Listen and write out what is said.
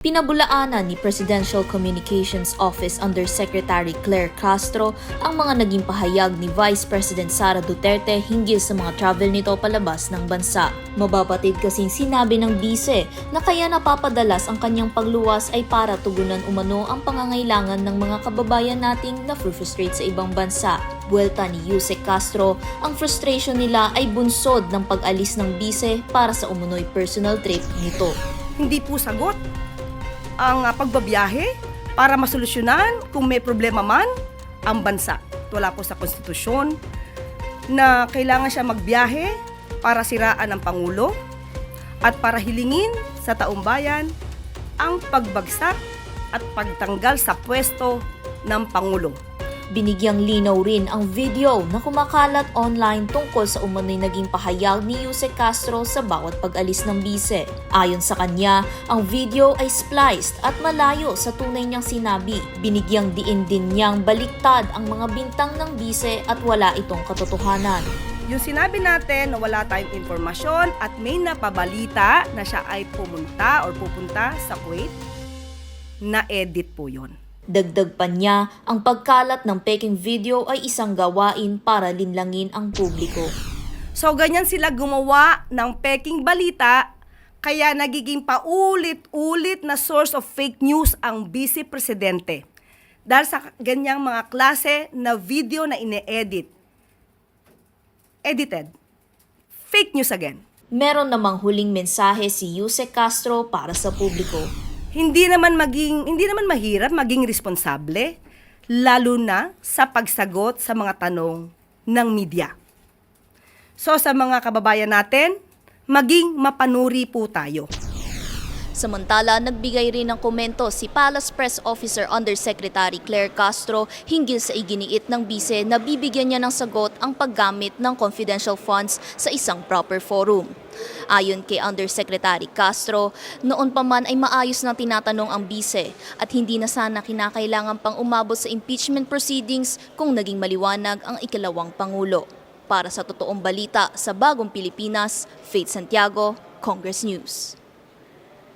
Pinabulaanan ni Presidential Communications Office Undersecretary Claire Castro ang mga naging pahayag ni Vice President Sara Duterte hinggil sa mga travel nito palabas ng bansa. Mababatid kasing sinabi ng bise na kaya napapadalas ang kanyang pagluwas ay para tugunan umano ang pangangailangan ng mga kababayan nating na frustrate sa ibang bansa. Buwelta ni Yusek Castro, ang frustration nila ay bunsod ng pag-alis ng bise para sa umunoy personal trip nito. hindi po sagot ang ah, pagbabiyahe para masolusyonan kung may problema man ang bansa. Wala po sa konstitusyon na kailangan siya magbiyahe para siraan ang Pangulo at para hilingin sa taong bayan ang pagbagsak at pagtanggal sa pwesto ng Pangulo. Binigyang linaw rin ang video na kumakalat online tungkol sa umano'y naging pahayag ni Jose Castro sa bawat pag-alis ng bise. Ayon sa kanya, ang video ay spliced at malayo sa tunay niyang sinabi. Binigyang diin din niyang baliktad ang mga bintang ng bise at wala itong katotohanan. Yung sinabi natin na wala tayong informasyon at may napabalita na siya ay pumunta or pupunta sa Kuwait, na-edit po yon. Dagdag pa niya, ang pagkalat ng peking video ay isang gawain para linlangin ang publiko. So ganyan sila gumawa ng peking balita kaya nagiging paulit-ulit na source of fake news ang vice presidente. Dahil sa ganyang mga klase na video na ine-edit. Edited. Fake news again. Meron namang huling mensahe si Jose Castro para sa publiko. Hindi naman maging hindi naman mahirap maging responsable lalo na sa pagsagot sa mga tanong ng media. So sa mga kababayan natin, maging mapanuri po tayo. Samantala, nagbigay rin ng komento si Palace Press Officer Undersecretary Claire Castro hinggil sa iginiit ng bise na bibigyan niya ng sagot ang paggamit ng confidential funds sa isang proper forum. Ayon kay Undersecretary Castro, noon pa man ay maayos na tinatanong ang bise at hindi na sana kinakailangan pang umabot sa impeachment proceedings kung naging maliwanag ang ikalawang Pangulo. Para sa totoong balita sa Bagong Pilipinas, Faith Santiago, Congress News.